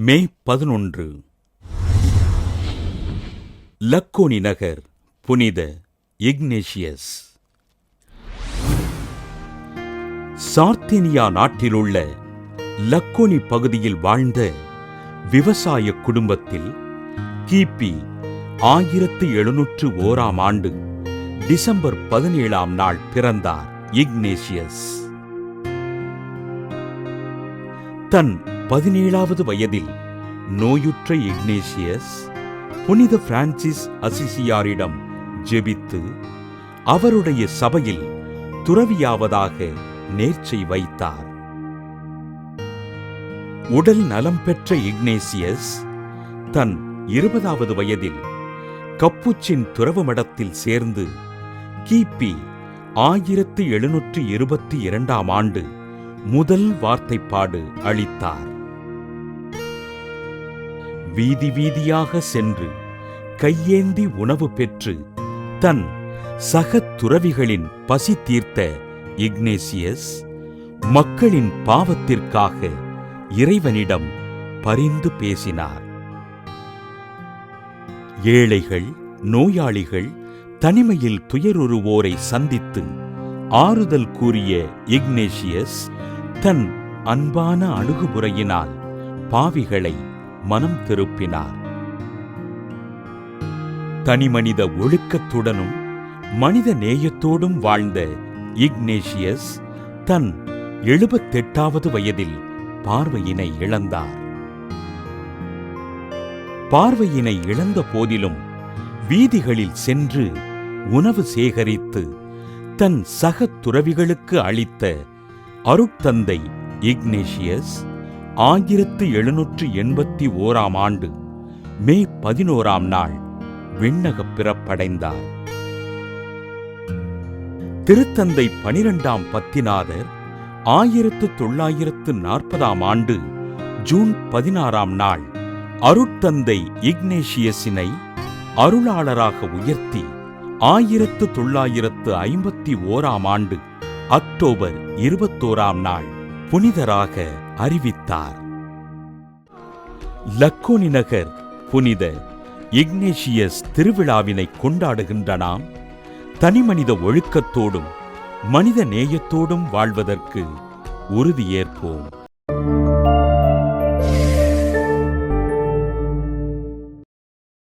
மே பதினொன்று. லக்கோனி நகர் புனித இக்னேஷியஸ். சார்த்தேனியா நாட்டிலுள்ள லக்கோனி பகுதியில் வாழ்ந்த விவசாய குடும்பத்தில் கிபி ஆயிரத்து எழுநூற்று ஓராம் ஆண்டு டிசம்பர் பதினேழாம் நாள் பிறந்தார் இக்னேஷியஸ். தன் பதினேழாவது வயதில் நோயுற்ற இக்னேஷியஸ் புனித பிரான்சிஸ் அசிசியாரிடம் ஜெபித்து அவருடைய சபையில் துறவியாவதாக நேர்ச்சை வைத்தார். உடல் நலம் பெற்ற இக்னேசியஸ் தன் இருபதாவது வயதில் கப்புச்சின் துறவு மடத்தில் சேர்ந்து கிபி ஆயிரத்து எழுநூற்று இருபத்தி இரண்டாம் ஆண்டு முதல் வார்த்தைப்பாடு அளித்தார். வீதி வீதியாக சென்று கையேந்தி உணவு பெற்று தன் சக துறவிகளின் பசி தீர்த்த இக்னேசியஸ் மக்களின் பாவத்திற்காக இறைவனிடம் பரிந்து பேசினார். ஏழைகள் நோயாளிகள் தனிமையில் துயருருவோரை சந்தித்து ஆறுதல் கூறிய இக்னேஷியஸ் தன் அன்பான அணுகுமுறையினால் பாவிகளை மனம் திருப்பினார். தனிமனித ஒழுக்கத்துடனும் மனித நேயத்தோடும் வாழ்ந்த இக்னேஷியஸ் தன் எழுபத்தெட்டாவது வயதில் பார்வையினை இழந்தார். பார்வையினை இழந்த போதிலும் வீதிகளில் சென்று உணவு சேகரித்து தன் சக துறவிகளுக்கு அளித்த அருட்தந்தை இக்னேஷியஸ் ஆயிரத்து எழுநூற்று எண்பத்தி ஓராம் ஆண்டு மே பதினோராம் நாள் விண்ணகப் பிறப்படைந்தார். திருத்தந்தை பனிரெண்டாம் பத்திநாதர் ஆயிரத்து தொள்ளாயிரத்து நாற்பதாம் ஆண்டு ஜூன் பதினாறாம் நாள் அருட்தந்தை இக்னேஷியஸினை அருளாளராக உயர்த்தி ஆயிரத்து தொள்ளாயிரத்து ஐம்பத்தி ஓராம் ஆண்டு அக்டோபர் இருபத்தோராம் நாள் புனிதராக அறிவித்தார். லக்கோனி நகர் புனித இக்னேஷியஸ் திருவிழாவினை கொண்டாடுகின்ற நாம் தனிமனித ஒழுக்கத்தோடும் மனித நேயத்தோடும் வாழ்வதற்கு உறுதியேற்போம்.